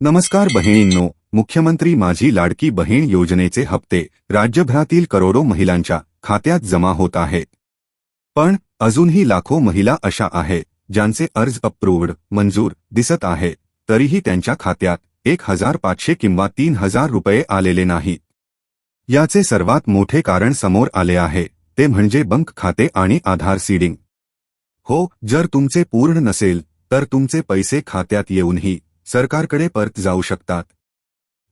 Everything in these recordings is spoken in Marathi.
नमस्कार बहिणींनो मुख्यमंत्री माझी लाडकी बहीण योजनेचे हप्ते राज्यभरातील करोडो महिलांच्या खात्यात जमा होत आहेत पण अजूनही लाखो महिला अशा आहेत ज्यांचे अर्ज अप्रूव्ड मंजूर दिसत आहे तरीही त्यांच्या खात्यात एक हजार पाचशे किंवा तीन हजार रुपये आलेले नाहीत याचे सर्वात मोठे कारण समोर आले आहे ते म्हणजे बंक खाते आणि आधार सीडिंग. हो जर तुमचे पूर्ण नसेल तर तुमचे पैसे खात्यात येऊनही सरकारकडे परत जाऊ शकतात.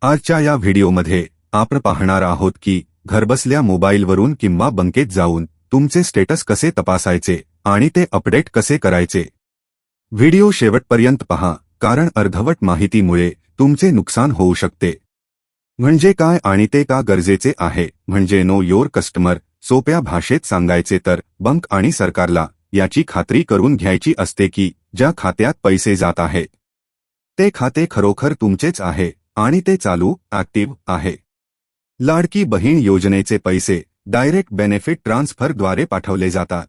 आजच्या या व्हिडिओमध्ये आपण पाहणार आहोत की घरबसल्या मोबाईलवरून किंवा बंकेत जाऊन तुमचे स्टेटस कसे तपासायचे आणि ते अपडेट कसे करायचे. व्हिडिओ शेवटपर्यंत पहा कारण अर्धवट माहितीमुळे तुमचे नुकसान होऊ शकते. म्हणजे काय आणि ते का गरजेचे आहे म्हणजे नो योर कस्टमर सोप्या भाषेत सांगायचे तर बंक आणि सरकारला याची खात्री करून घ्यायची असते की ज्या खात्यात पैसे जात आहेत ते खाते खरोखर तुमचेच आहे आणि ते चालू ऍक्टिव्ह आहे. लाडकी बहीण योजनेचे पैसे डायरेक्ट बेनिफिट ट्रान्सफरद्वारे पाठवले जातात.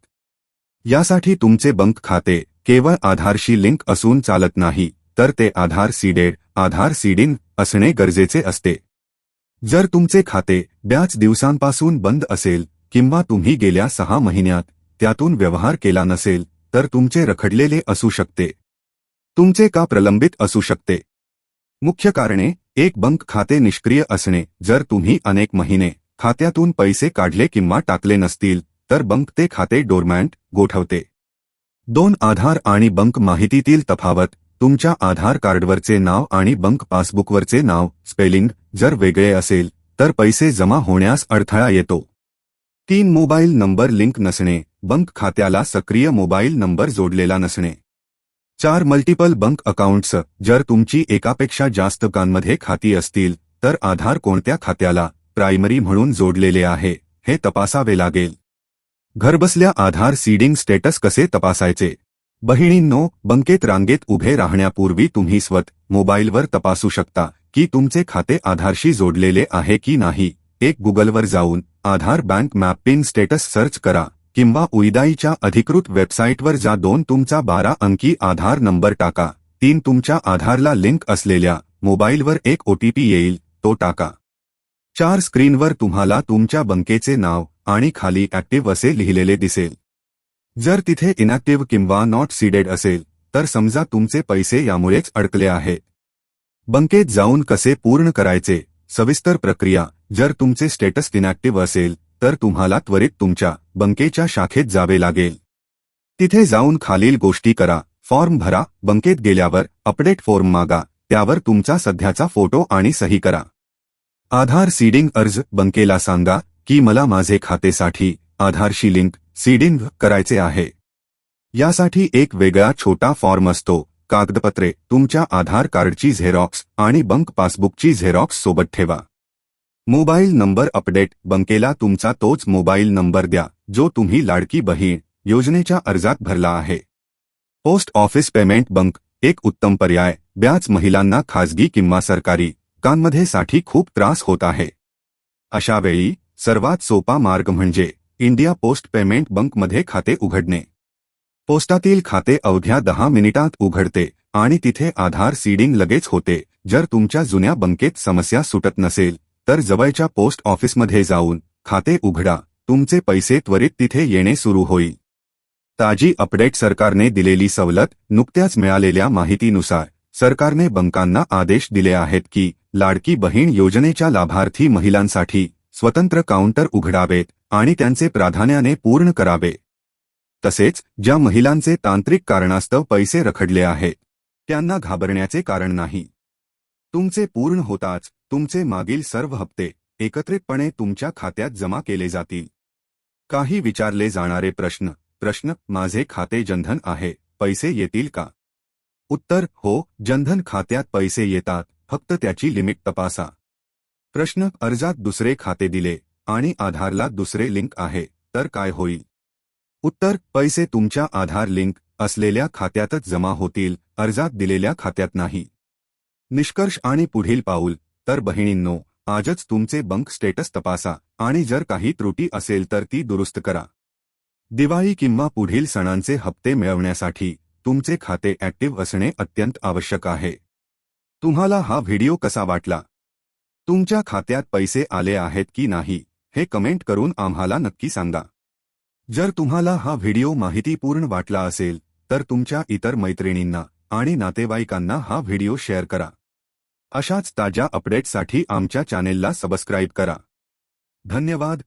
यासाठी तुमचे बंक खाते केवळ आधारशी लिंक असून चालत नाही तर ते आधार सीडेड आधार सीडिन असणे गरजेचे असते. जर तुमचे खाते ब्याच दिवसांपासून बंद असेल किंवा तुम्ही गेल्या सहा महिन्यात त्यातून व्यवहार केला नसेल तर तुमचे रखडलेले असू शकते. तुमचे का प्रलंबित असू शकते? मुख्य कारणे एक बंक खाते निष्क्रिय असणे. जर तुम्ही अनेक महिने खात्यातून पैसे काढले किंवा टाकले नसतील तर बंक ते खाते डोरमॅन्ट गोठवते. दोन आधार आणि बंक माहितीतील तफावत. तुमच्या आधार कार्डवरचे नाव आणि बंक पासबुकवरचे नाव स्पेलिंग जर वेगळे असेल तर पैसे जमा होण्यास अडथळा येतो. तीन मोबाईल नंबर लिंक नसणे. बंक खात्याला सक्रिय मोबाईल नंबर जोडलेला नसणे. चार मल्टिपल बँक अकाउंट्स जर तुमची एकापेक्षा जास्त कांमध्ये खाती असतील तर आधार कोणत्या खात्याला प्रायमरी म्हणून जोडलेले आहे हे तपासावे लागेल. घरबसल्या आधार सीडिंग स्टेटस कसे तपासायचे? बहिणींनो बंकेत रांगेत उभे राहण्यापूर्वी तुम्ही स्वत मोबाईलवर तपासू शकता की तुमचे खाते आधारशी जोडलेले आहे की नाही. एक गुगलवर जाऊन Aadhaar bank mapping status search करा. किंवा उईदाईच्या अधिकृत वेबसाईटवर जा दोन तुमचा बारा अंकी आधार नंबर टाका. तीन तुमच्या आधारला लिंक असलेल्या मोबाईलवर एक ओटीपी येईल तो टाका. चार स्क्रीनवर तुम्हाला तुमच्या बंकेचे नाव आणि खाली ऍक्टिव्ह असे लिहिलेले दिसेल. जर तिथे इनॅक्टिव्ह किंवा नॉट सीडेड असेल तर समजा तुमचे पैसे यामुळेच अडकले आहे. बंकेत जाऊन कसे पूर्ण करायचे? सविस्तर प्रक्रिया जर तुमचे स्टेटस इनॅक्टिव्ह असेल तर तुम्हाला त्वरित तुमच्या बंकेच्या शाखेत जावे लागेल. तिथे जाऊन खालील गोष्टी करा. फॉर्म भरा. बंकेत गेल्यावर अपडेट फॉर्म मागा. त्यावर तुमचा सध्याचा फोटो आणि सही करा. आधार सीडिंग अर्ज बंकेला सांगा की मला माझे खातेसाठी आधारशी लिंक सीडिंग करायचे आहे. यासाठी एक वेगळा छोटा फॉर्म असतो. कागदपत्रे तुमच्या आधार कार्डची झेरॉक्स आणि बंक पासबुकची झेरॉक्स सोबत ठेवा. मोबाईल नंबर अपडेट, बंकेला तुमचा तोच मोबाईल नंबर द्या, जो तुम्ही लाडकी बहीण योजनेच्या अर्जात भरला आहे. पोस्ट ऑफ़िस पेमेंट बंक, एक उत्तम पर्याय, ब्याच महिलांना खाजगी किंवा सरकारी कांमध्ये साठी खूप त्रास होत आहे. अशा वेळी, सर्वात सोपा मार्ग म्हणजे, इंडिया पोस्ट पेमेंट बंकमध्ये खाते उघडणे. पोस्टातील खाते अवघ्या दहा मिनिटात उघडते, आणि तिथे आधार सीडिंग लगेच होते, जर तुमच्या जुन्या बंकेत समस्या सुटत नसेल तर जवळच्या पोस्ट ऑफिसमध्ये जाऊन खाते उघडा. तुमचे पैसे त्वरित तिथे येणे सुरू होईल. ताजी अपडेट सरकारने दिलेली सवलत नुकत्याच मिळालेल्या माहितीनुसार सरकारने बंकांना आदेश दिले आहेत की लाडकी बहीण योजनेच्या लाभार्थी महिलांसाठी स्वतंत्र काउंटर उघडावेत आणि त्यांचे प्राधान्याने पूर्ण करावे. तसेच ज्या महिलांचे तांत्रिक कारणास्तव पैसे रखडले आहेत त्यांना घाबरण्याचे कारण नाही. तुमचे पूर्ण होताच तुमचे मागील सर्व हप्ते एकत्रितपणे तुमच्या खात्यात जमा केले जातील. काही विचारले जाणारे प्रश्न प्रश्न माझे खाते जनधन आहे पैसे येतील का? उत्तर हो जनधन खात्यात पैसे येतात फक्त त्याची लिमिट तपासा. प्रश्न अर्जात दुसरे खाते दिले आणि आधारला दुसरे लिंक आहे तर काय होईल? उत्तर पैसे तुमच्या आधार लिंक असलेल्या खात्यातच जमा होतील अर्जात दिलेल्या खात्यात नाही. निष्कर्ष आणि पुढील पाऊल तर बहिणींनो आजच तुमचे बंक स्टेटस तपासा आणि जर काही त्रुटी असेल तर ती दुरुस्त करा. दिवाळी किंवा पुढील सणांचे हप्ते मिळवण्यासाठी तुमचे खाते ऍक्टिव्ह असणे अत्यंत आवश्यक आहे. तुम्हाला हा व्हिडिओ कसा वाटला? तुमच्या खात्यात पैसे आले आहेत की नाही हे कमेंट करून आम्हाला नक्की सांगा. जर तुम्हाला हा व्हिडिओ माहितीपूर्ण वाटला असेल तर तुमच्या इतर मैत्रिणींना आणि नातेवाईकांना हा व्हिडिओ शेअर करा. अशाच ताज्या अपडेट्ससाठी आमच्या चॅनेलला सबस्क्राईब करा. धन्यवाद.